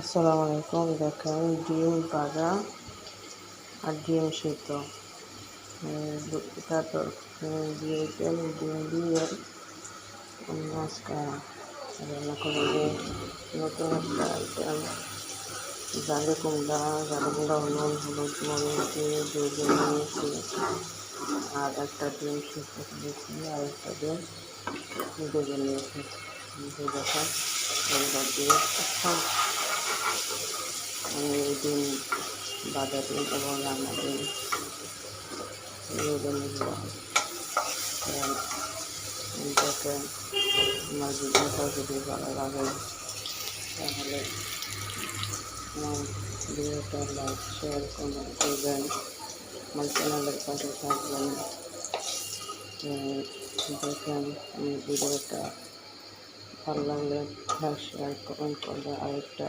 আসসালামু আলাইকুম, দেখেন ডিম ভাজা আর ডিম সিদ্ধ। তারপর দিয়েছেন ডিম দিয়ে মাছটা করে দিয়ে নতুন একটা আইটেম জালে কুমড়া জালে কুমড়া নুন হলুদ, মরিচ দিয়ে দিয়ে দিয়ে নিয়েছি আর একটা ডিম সিদ্ধ করেছি, আর একটা ডিম ভেজে নিয়েছি। এবার দিয়ে এই ডিম বাজার ডিম এবং রান্না ডিম নিব এটাকে আমার ভিডিওটা যদি ভালো লাগে তাহলে আমার ভিডিওটা লাইক শেয়ার কমেন্ট করবেন আমার চ্যানেলের পাশে থাকবেন দেখেন আমি ভিডিওটা ভালো লাগলে শেয়ার কমেন্ট করবে আরেকটা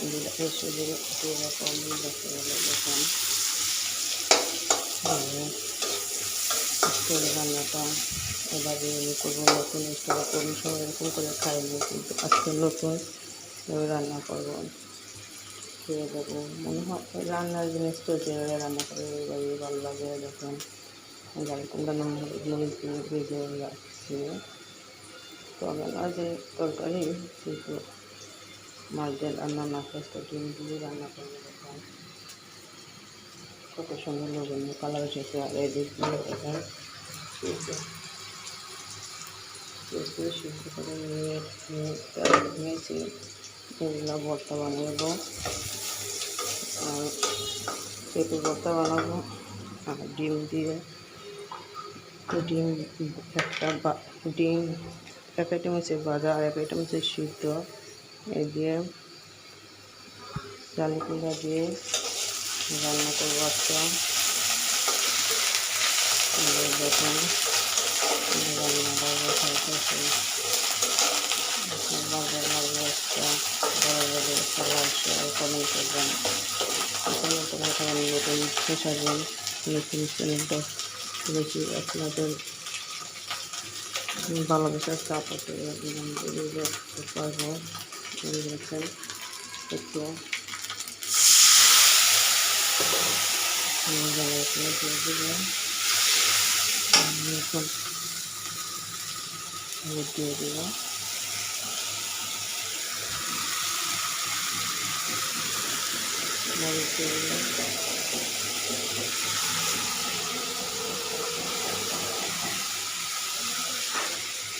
এসে যেরকম দেখতে গেলে দেখুন আজকের রান্নাটা এভাবে আমি করব নতুন স্টাইল করুন সবাই এরকম করে খাইনি। কিন্তু আজকে নতুন রান্না করব। খেয়ে দেবো মনে হয় রান্নার জিনিস তো যেভাবে রান্না করে এইভাবে ভালো লাগে দেখুন নুন হলুদ মরিচ দিয়ে ভেজে রাখছি তবে না যে তরকারি কিন্তু মাছ দিয়ে রান্না না ফেসটা ডিম দিয়ে রান্না করে দেখুন কত সুন্দর লোভনীয় কালার এসেছে আর এদিক দিয়ে দেখেন সিদ্ধ করে নিয়ে নিয়েছি। এগুলো ভর্তা বানাবো। আর পেঁপে ভর্তা বানাবো। আর ডিম দিয়ে ডিম, একটা ডিম, এক আইটেম হচ্ছে ভাজা, আর এক আইটেম হচ্ছে সিদ্ধ। এই দিয়ে চাল কুমড়া দিয়ে রান্না করব দেখুন বড় বড় একটা লাইক কমেন্ট করবেন। খুলেছি আপনাদের ভালোবাসার সাপোর্টে দেখতে পারব দেখছেন একটু এখন হলুদ দিয়ে দিব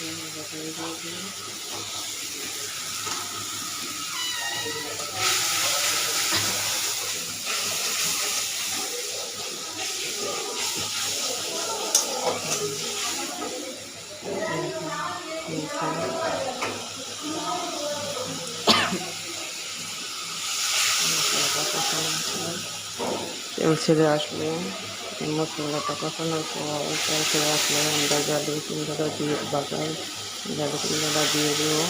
দিলাম দিয়ে দিলাম তেল ছেড়ে আসলে মশলাটা কষানোর পর ছেড়ে আসলে আমরা জালি কুমড়াটা দিয়ে বাগার জালি কুমড়াটা দিয়ে দেবো